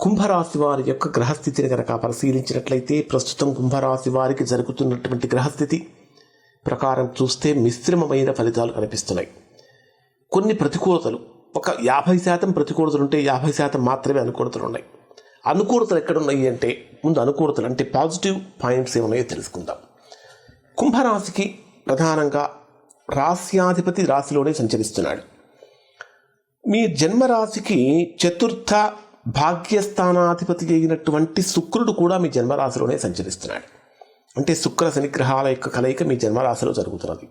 కుంభరాశి వారి యొక్క గ్రహస్థితిని కనుక పరిశీలించినట్లయితే ప్రస్తుతం కుంభరాశి వారికి జరుగుతున్నటువంటి గ్రహస్థితి ప్రకారం చూస్తే మిశ్రమమైన ఫలితాలు కనిపిస్తున్నాయి. కొన్ని ప్రతికూలతలు ఒక యాభై శాతం ప్రతికూలతలు ఉంటే యాభై శాతం మాత్రమే అనుకూలతలు ఉన్నాయి. అనుకూలతలు ఎక్కడున్నాయి అంటే ముందు అనుకూలతలు అంటే పాజిటివ్ పాయింట్స్ ఏమున్నాయో తెలుసుకుందాం. కుంభరాశికి ప్రధానంగా రాస్యాధిపతి రాశిలోనే సంచరిస్తున్నాడు. మీ జన్మరాశికి చతుర్థ భాగ్యస్థానాధిపతి అయినటువంటి శుక్రుడు కూడా మీ జన్మరాశిలోనే సంచరిస్తున్నాడు. అంటే శుక్ర శనిగ్రహాల యొక్క కలయిక మీ జన్మరాశిలో జరుగుతున్నది.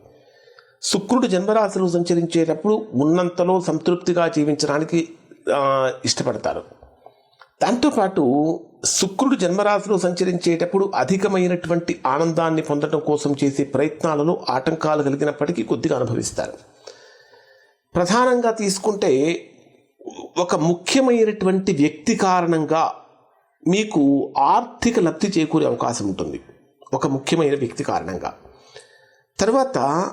శుక్రుడు జన్మరాశిలో సంచరించేటప్పుడు ఉన్నంతలో సంతృప్తిగా జీవించడానికి ఇష్టపడతారు. దాంతోపాటు శుక్రుడు జన్మరాశిలో సంచరించేటప్పుడు అధికమైనటువంటి ఆనందాన్ని పొందడం కోసం చేసే ప్రయత్నాలలో ఆటంకాలు కలిగినప్పటికీ కొద్దిగా అనుభవిస్తారు. ప్రధానంగా తీసుకుంటే ఒక ముఖ్యమైనటువంటి వ్యక్తి కారణంగా మీకు ఆర్థిక లబ్ధి చేకూరే అవకాశం ఉంటుంది. ఒక ముఖ్యమైన వ్యక్తి కారణంగా. తర్వాత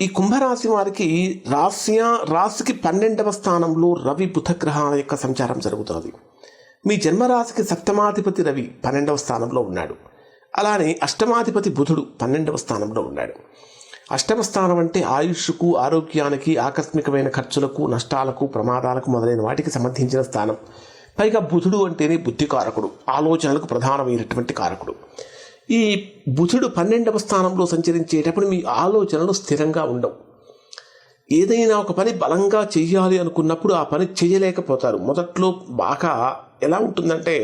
ఈ కుంభరాశి వారికి రాశ్య రాశికి పన్నెండవ స్థానంలో రవి బుధగ్రహాల యొక్క సంచారం జరుగుతున్నది. మీ జన్మరాశికి సప్తమాధిపతి రవి పన్నెండవ స్థానంలో ఉన్నాడు. అలానే అష్టమాధిపతి బుధుడు పన్నెండవ స్థానంలో ఉన్నాడు. అష్టమ స్థానం అంటే ఆయుష్కు ఆరోగ్యానికి ఆకస్మికమైన ఖర్చులకు నష్టాలకు ప్రమాదాలకు మొదలైన వాటికి సంబంధించిన స్థానం. పైగా బుధుడు అంటేనే బుద్ధి కారకుడు ఆలోచనలకు ప్రధానమైనటువంటి కారకుడు. ఈ బుధుడు పన్నెండవ స్థానంలో సంచరించేటప్పుడు మీ ఆలోచనలు స్థిరంగా ఉండవు. ఏదైనా ఒక పని బలంగా చేయాలి అనుకున్నప్పుడు ఆ పని చేయలేకపోతారు మొదట్లో బాగా ఎలా ఉంటుందంటే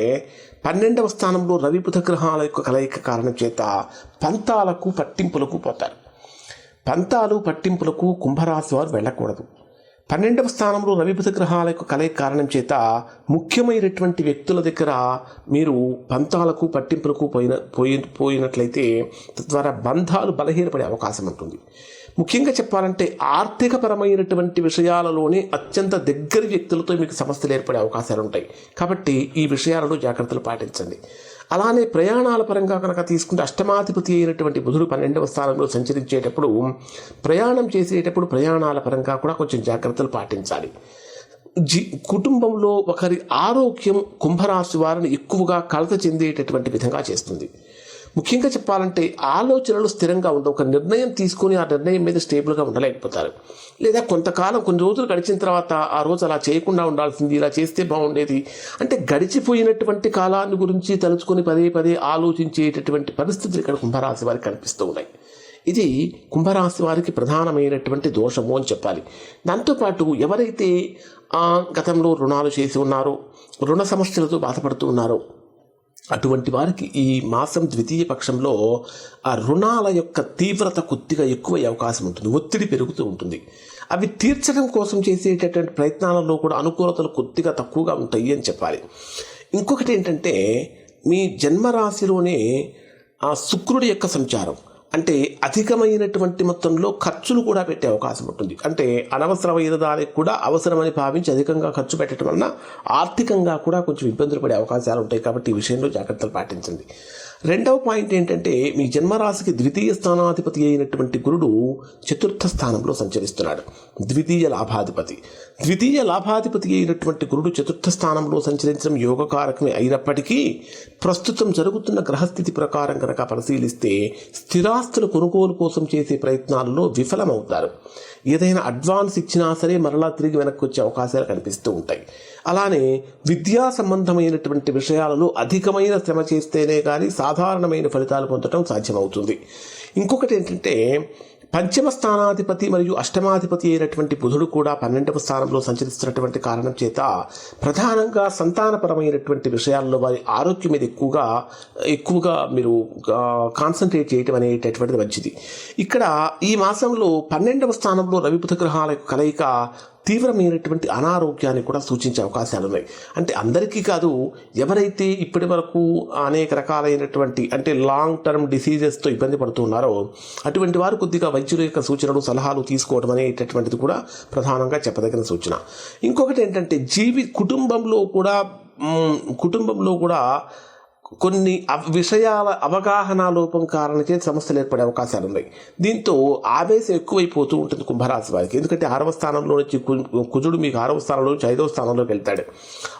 పన్నెండవ స్థానంలో రవి బుధ గ్రహాల యొక్క కలయిక కారణం చేత పంతాలకు పట్టింపులకు పోతారు. పంతాలు పట్టింపులకు కుంభరాశి వారు వెళ్ళకూడదు. పన్నెండవ స్థానంలో రవి గ్రహాల యొక్క కలయిక కారణం చేత ముఖ్యమైనటువంటి వ్యక్తుల దగ్గర మీరు పంతాలకు పట్టింపులకు పోయిన పోయి పోయినట్లయితే తద్వారా బంధాలు బలహీనపడే అవకాశం ఉంటుంది. ముఖ్యంగా చెప్పాలంటే ఆర్థికపరమైనటువంటి విషయాలలోనే అత్యంత దగ్గరి వ్యక్తులతో మీకు సమస్యలు ఏర్పడే అవకాశాలు ఉంటాయి. కాబట్టి ఈ విషయాలలో జాగ్రత్తలు పాటించండి. అలానే ప్రయాణాల పరంగా కనుక తీసుకుంటే అష్టమాధిపతి అయినటువంటి బుధుడు పన్నెండవ స్థానంలో సంచరించేటప్పుడు ప్రయాణం చేసేటప్పుడు ప్రయాణాల పరంగా కూడా కొంచెం జాగ్రత్తలు పాటించాలి. జీ కుటుంబంలో ఒకరి ఆరోగ్యం కుంభరాశి వారిని ఎక్కువగా కలత చెందేటటువంటి విధంగా చేస్తుంది. ముఖ్యంగా చెప్పాలంటే ఆలోచనలు స్థిరంగా ఉండవు. ఒక నిర్ణయం తీసుకొని ఆ నిర్ణయం మీద స్టేబుల్గా ఉండలేకపోతారు. లేదా కొంతకాలం కొన్ని రోజులు గడిచిన తర్వాత ఆ రోజు అలా చేయకుండా ఉండాల్సింది ఇలా చేస్తే బాగుండేది అంటే గడిచిపోయినటువంటి కాలాన్ని గురించి తలుచుకొని పదే పదే ఆలోచించేటటువంటి పరిస్థితులు ఇక్కడ కుంభరాశి వారికి కనిపిస్తూ ఉన్నాయి. ఇది కుంభరాశి వారికి ప్రధానమైనటువంటి దోషము అని చెప్పాలి. దాంతోపాటు ఎవరైతే ఆ, గతంలో రుణాలు చేసి ఉన్నారో రుణ సమస్యలతో బాధపడుతూ ఉన్నారో అటువంటి వారికి ఈ మాసం ద్వితీయ పక్షంలో ఆ రుణాల యొక్క తీవ్రత కొద్దిగా ఎక్కువ అవకాశం ఉంటుంది. ఒత్తిడి పెరుగుతూ ఉంటుంది. అవి తీర్చడం కోసం చేసేటటువంటి ప్రయత్నాలలో కూడా అనుకూలతలు కొద్దిగా తక్కువగా ఉంటాయి అని చెప్పాలి. ఇంకొకటి ఏంటంటే మీ జన్మరాశిలోనే ఆ శుక్రుడి యొక్క సంచారం అంటే అధికమైనటువంటి మొత్తంలో ఖర్చులు కూడా పెట్టే అవకాశం ఉంటుంది. అంటే అనవసరమైన దానికి కూడా అవసరమని భావించి అధికంగా ఖర్చు పెట్టడం వలన ఆర్థికంగా కూడా కొంచెం ఇబ్బందులు పడే అవకాశాలు ఉంటాయి కాబట్టి ఈ విషయంలో జాగ్రత్తలు పాటించండి. రెండవ పాయింట్ ఏంటంటే మీ జన్మరాశికి ద్వితీయ స్థానాధిపతి అయినటువంటి గురుడు చతుర్థ స్థానంలో సంచరిస్తున్నాడు. ద్వితీయ లాభాధిపతి. ద్వితీయ లాభాధిపతి అయినటువంటి గురుడు చతుర్థ స్థానంలో సంచరించడం యోగకారకమే అయినప్పటికీ ప్రస్తుతం జరుగుతున్న గ్రహస్థితి ప్రకారం కనుక పరిశీలిస్తే స్థిరాస్తుల కొనుగోలు కోసం చేసే ప్రయత్నాలలో విఫలమవుతారు. ఏదైనా అడ్వాన్స్ ఇచ్చినా సరే మరలా తిరిగి వెనక్కి వచ్చే అవకాశాలు కనిపిస్తూ ఉంటాయి. అలానే విద్యా సంబంధమైనటువంటి విషయాలలో అధికమైన శ్రమ చేస్తేనే కానీ సాధారణమైన ఫలితాలు పొందడం సాధ్యమవుతుంది. ఇంకొకటి ఏంటంటే పంచమ స్థానాధిపతి మరియు అష్టమాధిపతి అయినటువంటి బుధుడు కూడా పన్నెండవ స్థానంలో సంచరిస్తున్నటువంటి కారణం చేత ప్రధానంగా సంతానపరమైనటువంటి విషయాల్లో వారి ఆరోగ్యం మీద ఎక్కువగా ఎక్కువగా మీరు కాన్సన్ట్రేట్ చేయటం అనేటటువంటిది మంచిది. ఇక్కడ ఈ మాసంలో పన్నెండవ స్థానంలో రవి బుధ గ్రహాల యొక్క కలయిక తీవ్రమైనటువంటి అనారోగ్యాన్ని కూడా సూచించే అవకాశాలు ఉన్నాయి. అంటే అందరికీ కాదు ఎవరైతే ఇప్పటి వరకు అనేక రకాలైనటువంటి అంటే లాంగ్ టర్మ్ డిసీజెస్తో ఇబ్బంది పడుతున్నారో అటువంటి వారు కొద్దిగా వైద్యుల యొక్క సూచనలు సలహాలు తీసుకోవడం అనేటటువంటిది కూడా ప్రధానంగా చెప్పదగిన సూచన. ఇంకొకటి ఏంటంటే జీవి కుటుంబంలో కూడా కుటుంబంలో కూడా కొన్ని అవ- విషయాల అవగాహన లోపం కారణంచే సమస్యలు ఏర్పడే అవకాశాలు ఉన్నాయి దీంతో ఆవేశం ఎక్కువైపోతూ ఉంటుంది కుంభరాశి వారికి. ఎందుకంటే ఆరవ స్థానంలో నుంచి కుజుడు మీకు ఆరవ స్థానంలో నుంచి ఐదవ స్థానంలోకి వెళ్తాడు.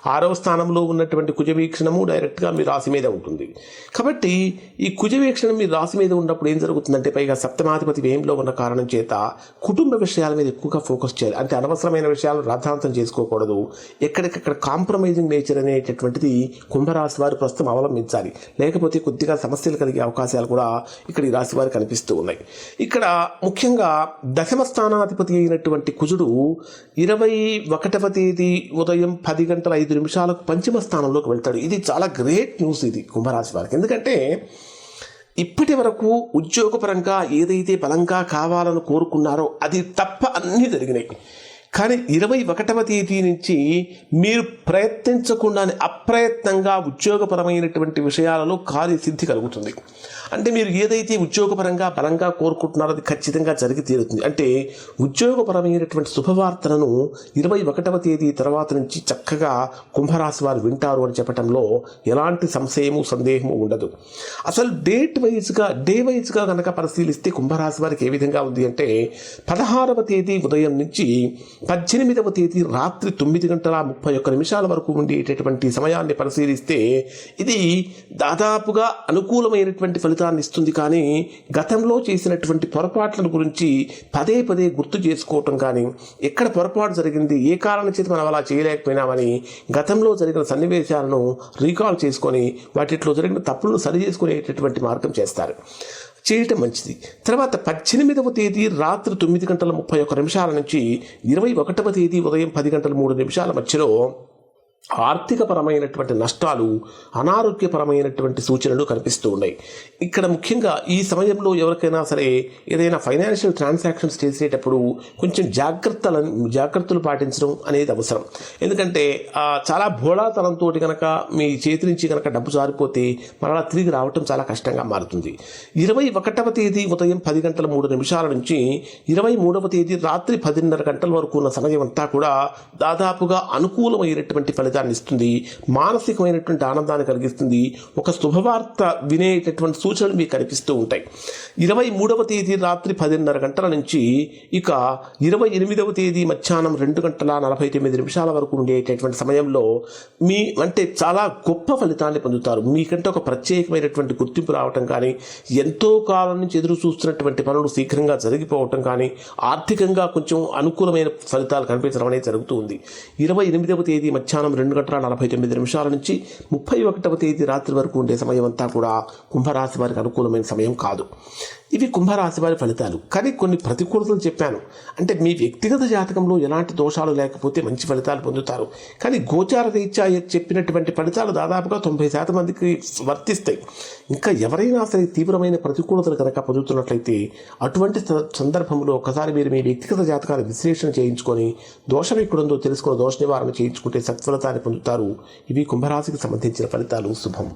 ఆరవ స్థానంలో ఉన్నటువంటి కుజ వీక్షణము డైరెక్ట్గా మీ రాశి మీద ఉంటుంది. కాబట్టి ఈ కుజ వీక్షణం మీ రాశి మీద ఉన్నప్పుడు ఏం జరుగుతుందంటే పైగా సప్తమాధిపతి వ్యయంలో ఉన్న కారణం చేత కుటుంబ విషయాల మీద ఎక్కువగా ఫోకస్ చేయాలి. అంటే అనవసరమైన విషయాలు రాద్ధాంతం చేసుకోకూడదు. ఎక్కడికక్కడ కాంప్రమైజింగ్ నేచర్ అనేటటువంటిది కుంభరాశి వారు ప్రస్తుతం అవలంబించాలి లేకపోతే కొద్దిగా సమస్యలు కలిగే అవకాశాలు కూడా ఇక్కడ ఈ రాశివారి కనిపిస్తూ ఉన్నాయి. ఇక్కడ ముఖ్యంగా దశమ స్థానాధిపతి అయినటువంటి కుజుడు ఇరవై ఒకటవ తేదీ ఉదయం పది గంటల ఐదు నిమిషాలకు పంచమ స్థానంలోకి వెళ్తాడు. ఇది చాలా గ్రేట్ న్యూస్ ఇది కుంభరాశి వారికి. ఎందుకంటే ఇప్పటి వరకు ఉద్యోగపరంగా ఏదైతే బలంగా కావాలని కోరుకున్నారో అది తప్ప అన్నీ జరిగినాయి. కానీ ఇరవై ఒకటవ తేదీ నుంచి మీరు ప్రయత్నించకుండానే అప్రయత్నంగా ఉద్యోగపరమైనటువంటి విషయాలలో కార్యసిద్ధి కలుగుతుంది. అంటే మీరు ఏదైతే ఉద్యోగపరంగా బలంగా కోరుకుంటున్నారో అది ఖచ్చితంగా జరిగి తీరుతుంది. అంటే ఉద్యోగపరమైనటువంటి శుభవార్తలను ఇరవై ఒకటవ తేదీ తర్వాత నుంచి చక్కగా కుంభరాశి వారు వింటారు అని చెప్పడంలో ఎలాంటి సంశయము సందేహము ఉండదు. అసలు డేట్ వైజ్గా డే వైజ్గా కనుక పరిశీలిస్తే కుంభరాశి వారికి ఏ విధంగా ఉంది అంటే పదహారవ తేదీ ఉదయం నుంచి పద్దెనిమిదవ తేదీ రాత్రి తొమ్మిది గంటల ముప్పై ఒక్క నిమిషాల వరకు ఉండేటటువంటి సమయాన్ని పరిశీలిస్తే ఇది దాదాపుగా అనుకూలమైనటువంటి ఫలితాన్ని ఇస్తుంది. కానీ గతంలో చేసినటువంటి పొరపాట్ల గురించి పదే పదే గుర్తు చేసుకోవటం కానీ ఎక్కడ పొరపాటు జరిగింది ఏ కారణం చేత మనం అలా చేయలేకపోయినామని గతంలో జరిగిన సన్నివేశాలను రీకాల్ చేసుకొని వాటిలో జరిగిన తప్పులను సరి చేసుకునేటటువంటి మార్గం చేస్తారు. చేయటం మంచిది. తర్వాత పద్దెనిమిదవ తేదీ రాత్రి తొమ్మిది గంటల ముప్పై ఒక్క నిమిషాల నుంచి ఇరవై ఒకటవ తేదీ ఉదయం పది గంటల మూడు నిమిషాల మధ్యలో ఆర్థికపరమైనటువంటి నష్టాలు అనారోగ్యపరమైనటువంటి సూచనలు కనిపిస్తూ ఉన్నాయి. ఇక్కడ ముఖ్యంగా ఈ సమయంలో ఎవరికైనా సరే ఏదైనా ఫైనాన్షియల్ ట్రాన్సాక్షన్స్ చేసేటప్పుడు కొంచెం జాగ్రత్తల జాగ్రత్తలు పాటించడం అనేది అవసరం. ఎందుకంటే చాలా భోళాతనంతో కనుక మీ చేతి నుంచి కనుక డబ్బు జారిపోతే మరలా తిరిగి రావటం చాలా కష్టంగా మారుతుంది. ఇరవై ఒకటవ తేదీ ఉదయం పది గంటల మూడు నిమిషాల నుంచి ఇరవై మూడవ తేదీ రాత్రి పదిన్నర గంటల వరకు ఉన్న సమయం అంతా కూడా దాదాపుగా అనుకూలమైనటువంటి ఫలితాన్ని ఇస్తుంది మానసికమైనటువంటి ఆనందాన్ని కలిగిస్తుంది. ఒక శుభవార్త వినేటటువంటి సూచనలు మీకు కనిపిస్తూ ఉంటాయి. ఇరవై మూడవ తేదీ రాత్రి పదిన్నర గంటల నుంచి ఇక ఇరవై ఎనిమిదవ తేదీ మధ్యాహ్నం రెండు గంటల నలభై తొమ్మిది నిమిషాల వరకు ఉండేటటువంటి సమయంలో మీ అంటే చాలా గొప్ప ఫలితాన్ని పొందుతారు. మీకంటే ఒక ప్రత్యేకమైనటువంటి గుర్తింపు రావటం కానీ ఎంతో కాలం నుంచి ఎదురు చూస్తున్నటువంటి పనులు శీఘ్రంగా జరిగిపోవటం కానీ ఆర్థికంగా కొంచెం అనుకూలమైన ఫలితాలు కనిపించడం అనేది జరుగుతుంది ఇరవై ఎనిమిదవ తేదీ మధ్యాహ్నం రెండు గంటల నలభై తొమ్మిది నిమిషాల నుంచి ముప్పై ఒకటవ తేదీ రాత్రి వరకు ఉండే సమయం అంతా కూడా కుంభరాశి వారికి అనుకూలమైన సమయం కాదు. ఇవి కుంభరాశి వారి ఫలితాలు. కానీ కొన్ని ప్రతికూలతలు చెప్పాను. అంటే మీ వ్యక్తిగత జాతకంలో ఎలాంటి దోషాలు లేకపోతే మంచి ఫలితాలు పొందుతారు. కానీ గోచార రీత్యా చెప్పినటువంటి ఫలితాలు దాదాపుగా తొంభై శాతం మందికి వర్తిస్తాయి. ఇంకా ఎవరైనా సరే తీవ్రమైన ప్రతికూలతలు కనుక పొందుతున్నట్లయితే అటువంటి సందర్భంలో ఒకసారి మీరు మీ వ్యక్తిగత జాతకాల విశ్లేషణ చేయించుకొని దోషం ఎక్కడుందో తెలుసుకుని దోష నివారణ చేయించుకుంటే సత్ఫలితాన్ని పొందుతారు. ఇవి కుంభరాశికి సంబంధించిన ఫలితాలు. శుభం.